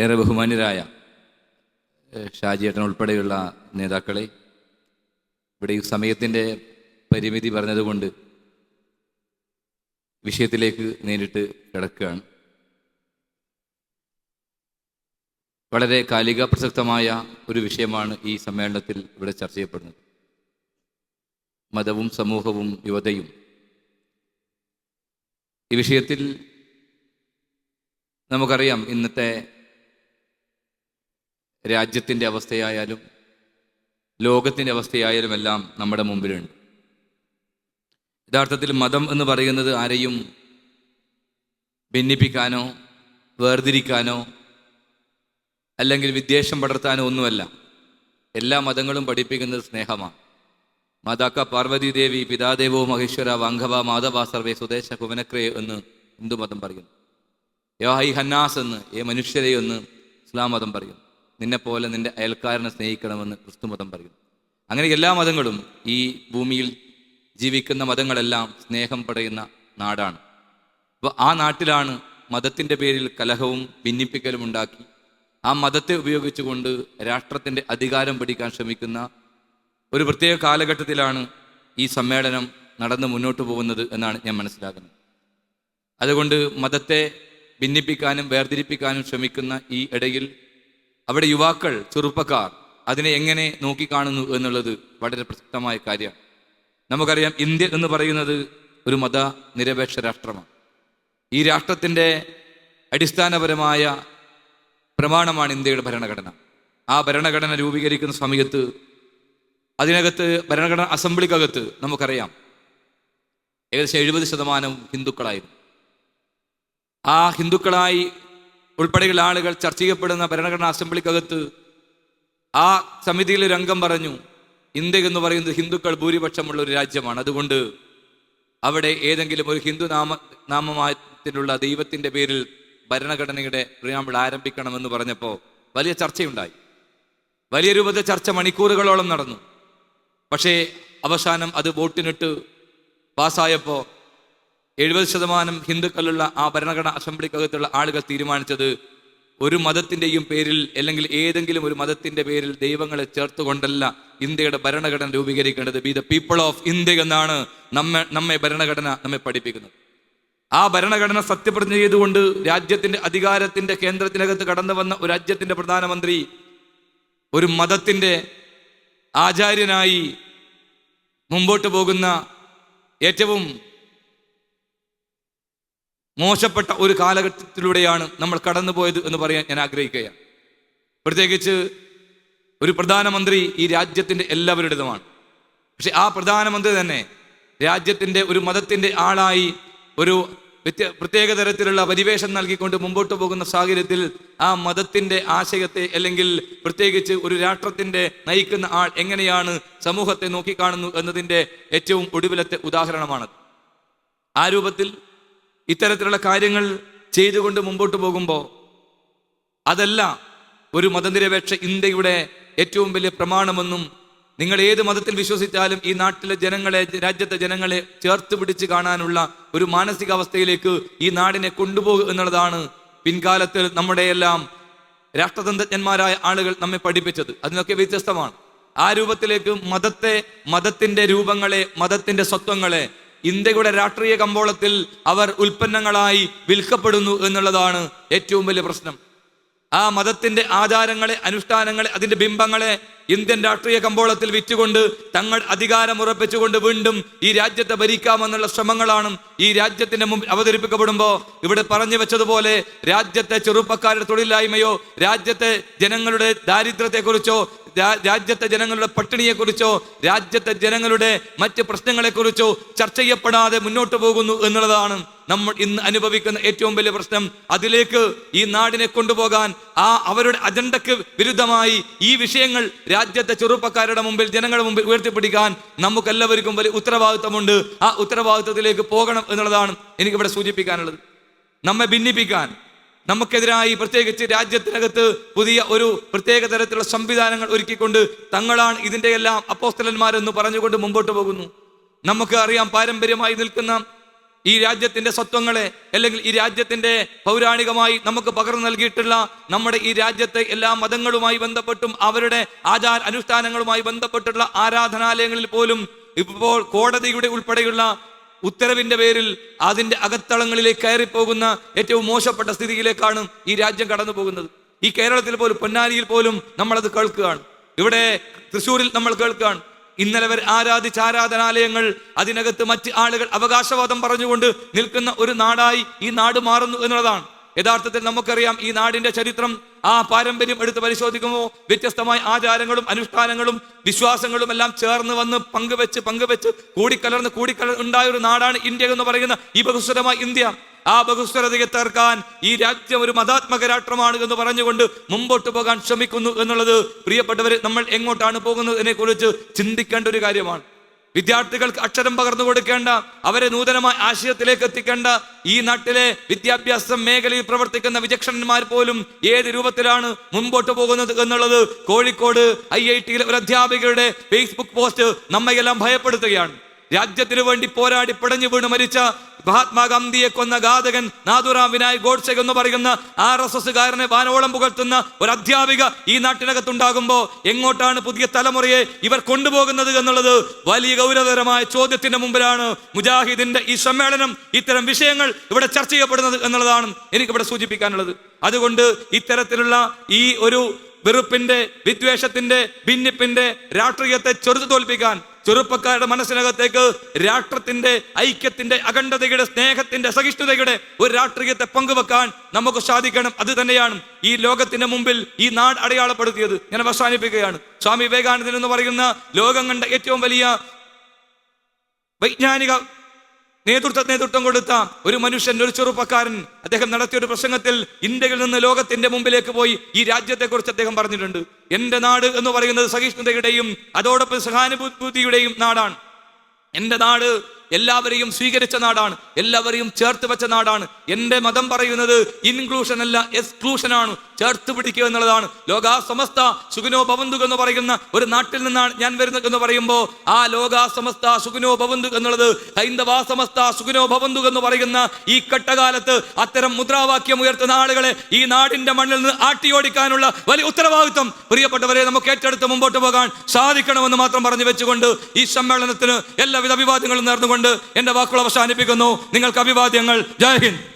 ഏറെ ബഹുമാന്യരായ ഷാജിയേട്ടൻ ഉൾപ്പെടെയുള്ള നേതാക്കളെ ഇവിടെ ഈ സമയത്തിന്റെ പരിമിതി പറഞ്ഞതുകൊണ്ട് വിഷയത്തിലേക്ക് നേരിട്ട് കിടക്കുകയാണ്. വളരെ കാലിക പ്രസക്തമായ ഒരു വിഷയമാണ് ഈ സമ്മേളനത്തിൽ ഇവിടെ ചർച്ച ചെയ്യപ്പെടുന്നത്. മതവും സമൂഹവും യുവതയും. ഈ വിഷയത്തിൽ നമുക്കറിയാം ഇന്നത്തെ രാജ്യത്തിന്റെ അവസ്ഥയായാലും ലോകത്തിന്റെ അവസ്ഥയായാലും എല്ലാം നമ്മുടെ മുമ്പിലുണ്ട്. യഥാർത്ഥത്തിൽ മതം എന്ന് പറയുന്നത് ആരെയും ഭിന്നിപ്പിക്കാനോ വേർതിരിക്കാനോ അല്ലെങ്കിൽ വിദ്വേഷം പടർത്താനോ ഒന്നുമല്ല. എല്ലാ മതങ്ങളും പഠിപ്പിക്കുന്നത് സ്നേഹമാണ്. മാതാക്ക പാർവതി ദേവി പിതാദേവോ മഹേശ്വര വാങ്കവ മാധവ സർവേ സ്വദേശ കുവനക്രേ എന്ന് ഹിന്ദു മതം പറയുന്നു. യോ ഹൈ ഹന്നാസ് എന്ന് ഏ മനുഷ്യരെ എന്ന് ഇസ്ലാം മതം പറയുന്നു. നിന്നെപ്പോലെ നിന്റെ അയൽക്കാരനെ സ്നേഹിക്കണമെന്ന് ക്രിസ്തു മതം പറയുന്നു. അങ്ങനെ എല്ലാ മതങ്ങളും ഈ ഭൂമിയിൽ ജീവിക്കുന്ന മതങ്ങളെല്ലാം സ്നേഹം പടയുന്ന നാടാണ്. അപ്പോൾ ആ നാട്ടിലാണ് മതത്തിന്റെ പേരിൽ കലഹവും ഭിന്നിപ്പിക്കലും ഉണ്ടാക്കി. ആ മതത്തെ ഉപയോഗിച്ചുകൊണ്ട് രാഷ്ട്രത്തിന്റെ അധികാരം പിടിക്കാൻ ശ്രമിക്കുന്ന ഒരു പ്രത്യേക കാലഘട്ടത്തിലാണ് ഈ സമ്മേളനം നടന്ന് മുന്നോട്ട് പോകുന്നത് എന്നാണ് ഞാൻ മനസ്സിലാക്കുന്നത്. അതുകൊണ്ട് മതത്തെ ഭിന്നിപ്പിക്കാനും വേർതിരിപ്പിക്കാനും ശ്രമിക്കുന്ന ഈ ഇടയിൽ അവിടെ യുവാക്കൾ ചെറുപ്പക്കാർ അതിനെ എങ്ങനെ നോക്കിക്കാണുന്നു എന്നുള്ളത് വളരെ പ്രസക്തമായ കാര്യമാണ് നമുക്കറിയാം ഇന്ത്യ എന്ന് പറയുന്നത് ഒരു മത നിരപേക്ഷ രാഷ്ട്രമാണ്. ഈ രാഷ്ട്രത്തിന്റെ അടിസ്ഥാനപരമായ പ്രമാണമാണ് ഇന്ത്യയുടെ ഭരണഘടന. ആ ഭരണഘടന രൂപീകരിക്കുന്ന സമയത്ത് അതിനകത്ത് ഭരണഘടന അസംബ്ലിക്കകത്ത് നമുക്കറിയാം ഏകദേശം എഴുപത് ശതമാനം ഹിന്ദുക്കളായിരുന്നു. ആ ഹിന്ദുക്കളായി ഉൾപ്പെടെയുള്ള ആളുകൾ ചർച്ച ചെയ്യപ്പെടുന്ന ഭരണഘടനാ അസംബ്ലിക്കകത്ത് ആ സമിതിയിൽ രംഗം പറഞ്ഞു. ഇന്ത്യ എന്ന് പറയുന്നത് ഹിന്ദുക്കൾ ഭൂരിപക്ഷമുള്ള ഒരു രാജ്യമാണ്. അതുകൊണ്ട് അവിടെ ഏതെങ്കിലും ഒരു ഹിന്ദു നാമ നാമമായത്തിലുള്ള ദൈവത്തിന്റെ പേരിൽ ഭരണഘടനയുടെ പ്രിയാമ്പിൾ ആരംഭിക്കണമെന്ന് പറഞ്ഞപ്പോൾ വലിയ ചർച്ചയുണ്ടായി. വലിയ രൂപത്തെ ചർച്ച മണിക്കൂറുകളോളം നടന്നു. പക്ഷേ അവസാനം അത് വോട്ടിനിട്ട് പാസ്സായപ്പോൾ എഴുപത് ശതമാനം ഹിന്ദുക്കളുള്ള ആ ഭരണഘടന അസംബ്ലിക്കകത്തുള്ള ആളുകൾ തീരുമാനിച്ചത് ഒരു മതത്തിന്റെയും പേരിൽ അല്ലെങ്കിൽ ഏതെങ്കിലും ഒരു മതത്തിന്റെ പേരിൽ ദൈവങ്ങളെ ചേർത്തുകൊണ്ടല്ല ഇന്ത്യയുടെ ഭരണഘടന രൂപീകരിക്കേണ്ടത്. We the people of India എന്നാണ് നമ്മെ നമ്മെ ഭരണഘടന നമ്മെ പഠിപ്പിക്കുന്നത്. ആ ഭരണഘടന സത്യപ്രതിജ്ഞ ചെയ്തുകൊണ്ട് രാജ്യത്തിന്റെ അധികാരത്തിന്റെ കേന്ദ്രത്തിനകത്ത് കടന്നു വന്ന ഒരു രാജ്യത്തിന്റെ പ്രധാനമന്ത്രി ഒരു മതത്തിന്റെ ആചാര്യനായി മുമ്പോട്ട് പോകുന്ന ഏറ്റവും മോശപ്പെട്ട ഒരു കാലഘട്ടത്തിലൂടെയാണ് നമ്മൾ കടന്നുപോയത് എന്ന് പറയാൻ ഞാൻ ആഗ്രഹിക്കുകയാണ്. പ്രത്യേകിച്ച് ഒരു പ്രധാനമന്ത്രി ഈ രാജ്യത്തിന്റെ എല്ലാവരുടേതുമാണ്. പക്ഷെ ആ പ്രധാനമന്ത്രി തന്നെ രാജ്യത്തിന്റെ ഒരു മതത്തിന്റെ ആളായി ഒരു വ്യത്യ പ്രത്യേക തരത്തിലുള്ള പരിവേഷം നൽകിക്കൊണ്ട് മുമ്പോട്ട് പോകുന്ന സാഹചര്യത്തിൽ ആ മതത്തിന്റെ ആശയത്തെ അല്ലെങ്കിൽ പ്രത്യേകിച്ച് ഒരു രാഷ്ട്രത്തിന്റെ നയിക്കുന്ന ആൾ എങ്ങനെയാണ് സമൂഹത്തെ നോക്കിക്കാണുന്നു എന്നതിന്റെ ഏറ്റവും ഒടുവിലത്തെ ഉദാഹരണമാണ് ആ രൂപത്തിൽ ഇത്തരത്തിലുള്ള കാര്യങ്ങൾ ചെയ്തുകൊണ്ട് മുമ്പോട്ട് പോകുമ്പോൾ അതല്ല ഒരു മതനിരപേക്ഷ ഇന്ത്യയുടെ ഏറ്റവും വലിയ പ്രമാണമെന്നും നിങ്ങൾ ഏത് മതത്തിൽ വിശ്വസിച്ചാലും ഈ നാട്ടിലെ ജനങ്ങളെ രാജ്യത്തെ ജനങ്ങളെ ചേർത്ത് പിടിച്ച് കാണാനുള്ള ഒരു മാനസികാവസ്ഥയിലേക്ക് ഈ നാടിനെ കൊണ്ടുപോകുക എന്നുള്ളതാണ് പിൻകാലത്തിൽ നമ്മുടെയെല്ലാം രാഷ്ട്രതന്ത്രജ്ഞന്മാരായ ആളുകൾ നമ്മെ പഠിപ്പിച്ചത്. അതിനൊക്കെ വ്യത്യസ്തമാണ്. ആ രൂപത്തിലേക്ക് മതത്തെ മതത്തിന്റെ രൂപങ്ങളെ മതത്തിന്റെ സ്വത്വങ്ങളെ ഇന്ത്യയുടെ രാഷ്ട്രീയ കമ്പോളത്തിൽ അവർ ഉൽപ്പന്നങ്ങളായി വിൽക്കപ്പെടുന്നു എന്നുള്ളതാണ് ഏറ്റവും വലിയ പ്രശ്നം. ആ മതത്തിന്റെ ആചാരങ്ങളെ അനുഷ്ഠാനങ്ങളെ അതിന്റെ ബിംബങ്ങളെ ഇന്ത്യൻ രാഷ്ട്രീയ കമ്പോളത്തിൽ വിറ്റുകൊണ്ട് തങ്ങൾ അധികാരം ഉറപ്പിച്ചുകൊണ്ട് വീണ്ടും ഈ രാജ്യത്തെ ഭരിക്കാമെന്നുള്ള ശ്രമങ്ങളാണ് ഈ രാജ്യത്തിന്റെ മുമ്പിൽ അവതരിപ്പിക്കപ്പെടുമ്പോൾ ഇവിടെ പറഞ്ഞു വെച്ചതുപോലെ രാജ്യത്തെ ചെറുപ്പക്കാരുടെ തൊഴിലില്ലായ്മയോ രാജ്യത്തെ ജനങ്ങളുടെ ദാരിദ്ര്യത്തെക്കുറിച്ചോ രാജ്യത്തെ ജനങ്ങളുടെ പട്ടിണിയെക്കുറിച്ചോ രാജ്യത്തെ ജനങ്ങളുടെ മറ്റ് പ്രശ്നങ്ങളെക്കുറിച്ചോ ചർച്ച ചെയ്യപ്പെടാതെ മുന്നോട്ട് പോകുന്നു എന്നുള്ളതാണ് നമ്മൾ ഇന്ന് അനുഭവിക്കുന്ന ഏറ്റവും വലിയ പ്രശ്നം അതിലേക്ക് ഈ നാടിനെ കൊണ്ടുപോകാൻ ആ അവരുടെ അജണ്ടയ്ക്ക് വിരുദ്ധമായി ഈ വിഷയങ്ങൾ രാജ്യത്തെ ചെറുപ്പക്കാരുടെ മുമ്പിൽ ജനങ്ങളുടെ മുമ്പിൽ ഉയർത്തിപ്പിടിക്കാൻ നമുക്കെല്ലാവർക്കും വലിയ ഉത്തരവാദിത്വമുണ്ട് ആ ഉത്തരവാദിത്വത്തിലേക്ക് പോകണം എന്നുള്ളതാണ് എനിക്കിവിടെ സൂചിപ്പിക്കാനുള്ളത്. നമ്മെ ഭിന്നിപ്പിക്കാൻ നമുക്കെതിരായി പ്രത്യേകിച്ച് രാജ്യത്തിനകത്ത് പുതിയ ഒരു പ്രത്യേക തരത്തിലുള്ള സംവിധാനങ്ങൾ ഒരുക്കിക്കൊണ്ട് തങ്ങളാണ് ഇതിന്റെയെല്ലാം അപ്പോസ്തലന്മാരെന്ന് പറഞ്ഞുകൊണ്ട് മുമ്പോട്ട് പോകുന്നു. നമുക്ക് അറിയാം പാരമ്പര്യമായി നിൽക്കുന്ന ഈ രാജ്യത്തിന്റെ സ്വത്വങ്ങളെ അല്ലെങ്കിൽ ഈ രാജ്യത്തിന്റെ പൗരാണികമായി നമുക്ക് പകർന്നു നൽകിയിട്ടുള്ള നമ്മുടെ ഈ രാജ്യത്തെ എല്ലാ മതങ്ങളുമായി ബന്ധപ്പെട്ടും അവരുടെ ആചാര അനുഷ്ഠാനങ്ങളുമായി ബന്ധപ്പെട്ടുള്ള ആരാധനാലയങ്ങളിൽ പോലും ഇപ്പോൾ കോടതിയുടെ ഉൾപ്പെടെയുള്ള ഉത്തരവിന്റെ പേരിൽ അതിന്റെ അകത്തളങ്ങളിലേക്ക് കയറിപ്പോകുന്ന ഏറ്റവും മോശപ്പെട്ട സ്ഥിതിയിലേക്കാണ് ഈ രാജ്യം കടന്നു പോകുന്നത് ഈ കേരളത്തിൽ പോലും പൊന്നാനിയിൽ പോലും നമ്മളത് കേൾക്കുകയാണ്. ഇവിടെ തൃശ്ശൂരിൽ നമ്മൾ കേൾക്കുകയാണ്. ഇന്നലെ വരെ ആരാധിച്ച ആരാധനാലയങ്ങൾ അതിനകത്ത് മറ്റ് ആളുകൾ അവകാശവാദം പറഞ്ഞുകൊണ്ട് നിൽക്കുന്ന ഒരു നാടായി ഈ നാട് മാറുന്നു എന്നുള്ളതാണ്. യഥാർത്ഥത്തിൽ നമുക്കറിയാം ഈ നാടിന്റെ ചരിത്രം ആ പാരമ്പര്യം എടുത്ത് പരിശോധിക്കുമ്പോൾ വ്യത്യസ്തമായ ആചാരങ്ങളും അനുഷ്ഠാനങ്ങളും വിശ്വാസങ്ങളും എല്ലാം ചേർന്ന് വന്ന് പങ്കുവെച്ച് പങ്കുവെച്ച് കൂടിക്കലർന്ന് കൂടിക്കലർ ഉണ്ടായ ഒരു നാടാണ് ഇന്ത്യ എന്ന് പറയുന്ന ഈ ബഹുസ്വരമായ ഇന്ത്യ. ആ ബഹുസ്വരതയെ തീർക്കാൻ ഈ രാജ്യം ഒരു മതാത്മക രാഷ്ട്രമാണ് എന്ന് പറഞ്ഞുകൊണ്ട് മുമ്പോട്ട് പോകാൻ ശ്രമിക്കുന്നു എന്നുള്ളത് പ്രിയപ്പെട്ടവരെ നമ്മൾ എങ്ങോട്ടാണ് പോകുന്നത് ചിന്തിക്കേണ്ട ഒരു കാര്യമാണ്. വിദ്യാർത്ഥികൾക്ക് അക്ഷരം പകർന്നു കൊടുക്കേണ്ട അവരെ നൂതനമായ ആശയത്തിലേക്ക് എത്തിക്കേണ്ട ഈ നാട്ടിലെ വിദ്യാഭ്യാസ മേഖലയിൽ പ്രവർത്തിക്കുന്ന വിചക്ഷണന്മാർ പോലും ഏത് രൂപത്തിലാണ് മുമ്പോട്ട് പോകുന്നത് എന്നുള്ളത് കോഴിക്കോട് ഐ ഐ ടിയിലെ ഒരു അധ്യാപികയുടെ ഫേസ്ബുക്ക് പോസ്റ്റ് നമ്മയെല്ലാം ഭയപ്പെടുത്തുകയാണ്. രാജ്യത്തിനു വേണ്ടി പോരാടി പിടഞ്ഞു വീണ് മരിച്ച മഹാത്മാഗാന്ധിയെ കൊന്ന ഘാതകൻ നാഥുറാം വിനായക് ഗോഡ്സെ എന്ന് പറയുന്ന ആർ എസ് എസ്സുകാരനെ വാനോളം പുകഴ്ത്തുന്ന ഒരു അധ്യാപിക ഈ നാട്ടിനകത്തുണ്ടാകുമ്പോൾ എങ്ങോട്ടാണ് പുതിയ തലമുറയെ ഇവർ കൊണ്ടുപോകുന്നത് എന്നുള്ളത് വലിയ ഗൗരവതരമായ ചോദ്യത്തിന്റെ മുമ്പിലാണ് മുജാഹിദിന്റെ ഈ സമ്മേളനം. ഇത്തരം വിഷയങ്ങൾ ഇവിടെ ചർച്ച ചെയ്യപ്പെടുന്നത് എന്നുള്ളതാണ് എനിക്കിവിടെ സൂചിപ്പിക്കാനുള്ളത്. അതുകൊണ്ട് ഇത്തരത്തിലുള്ള ഈ ഒരു വെറുപ്പിന്റെ വിദ്വേഷത്തിന്റെ ഭിന്നിപ്പിന്റെ രാഷ്ട്രീയത്തെ ചെറുത്തു തോൽപ്പിക്കാൻ ചെറുപ്പക്കാരുടെ മനസ്സിനകത്തേക്ക് രാഷ്ട്രത്തിന്റെ ഐക്യത്തിന്റെ അഖണ്ഡതയുടെ സ്നേഹത്തിന്റെ സഹിഷ്ണുതയുടെ ഒരു രാഷ്ട്രീയത്തെ പങ്കുവെക്കാൻ നമുക്ക് സാധിക്കണം. അത് തന്നെയാണ് ഈ ലോകത്തിന്റെ മുമ്പിൽ ഈ നാട് അടയാളപ്പെടുത്തിയത്. ഞാൻ അവസാനിപ്പിക്കുകയാണ്. സ്വാമി വിവേകാനന്ദൻ എന്ന് പറയുന്ന ലോകം കണ്ട ഏറ്റവും വലിയ വൈജ്ഞാനിക നേതൃത്വ നേതൃത്വം കൊടുത്ത ഒരു മനുഷ്യൻ ഒരു ചെറുപ്പക്കാരൻ അദ്ദേഹം നടത്തിയ ഒരു പ്രസംഗത്തിൽ ഇന്ത്യയിൽ നിന്ന് ലോകത്തിന്റെ മുമ്പിലേക്ക് പോയി ഈ രാജ്യത്തെക്കുറിച്ച് അദ്ദേഹം പറഞ്ഞിട്ടുണ്ട്. എന്റെ നാട് എന്ന് പറയുന്നത് സഹിഷ്ണുതയുടെയും അതോടൊപ്പം സഹാനുഭൂതിയുടെയും നാടാണ്. എന്റെ നാട് എല്ലാവരെയും സ്വീകരിച്ച നാടാണ്. എല്ലാവരെയും ചേർത്ത് വെച്ച നാടാണ്. എന്റെ മതം പറയുന്നത് ഇൻക്ലൂഷൻ അല്ല എക്സ്ക്ലൂഷൻ ആണ്. ചേർത്ത് പിടിക്കുക എന്നുള്ളതാണ്. ലോക സമസ്ത സുഖനോ ഭവന്തു എന്ന് പറയുന്ന ഒരു നാട്ടിൽ നിന്നാണ് ഞാൻ വരുന്നത് എന്ന് പറയുമ്പോൾ ആ ലോക സമസ്ത സുഖനോ ഭവന്തു എന്നുള്ളത് ഹൈന്ദവാ സമസ്ത സുഖനോ ഭവന്തു എന്ന് പറയുന്ന ഈ ഘട്ടകാലത്ത് അത്തരം മുദ്രാവാക്യം ഉയർത്തുന്ന ആളുകളെ ഈ നാടിന്റെ മണ്ണിൽ നിന്ന് ആട്ടിയോടിക്കാനുള്ള വലിയ ഉത്തരവാദിത്വം പ്രിയപ്പെട്ടവരെ നമുക്ക് ഏറ്റെടുത്ത് മുമ്പോട്ട് പോകാൻ സാധിക്കണമെന്ന് മാത്രം പറഞ്ഞു വെച്ചുകൊണ്ട് ഈ സമ്മേളനത്തിന് എല്ലാവിധ അഭിവാദ്യങ്ങളും നേർന്നുകൊണ്ട് എന്റെ വാക്കുകൾ അവസാനിപ്പിക്കുന്നു. നിങ്ങൾക്ക് അഭിവാദ്യങ്ങൾ. ജയ് ഹിന്ദ്.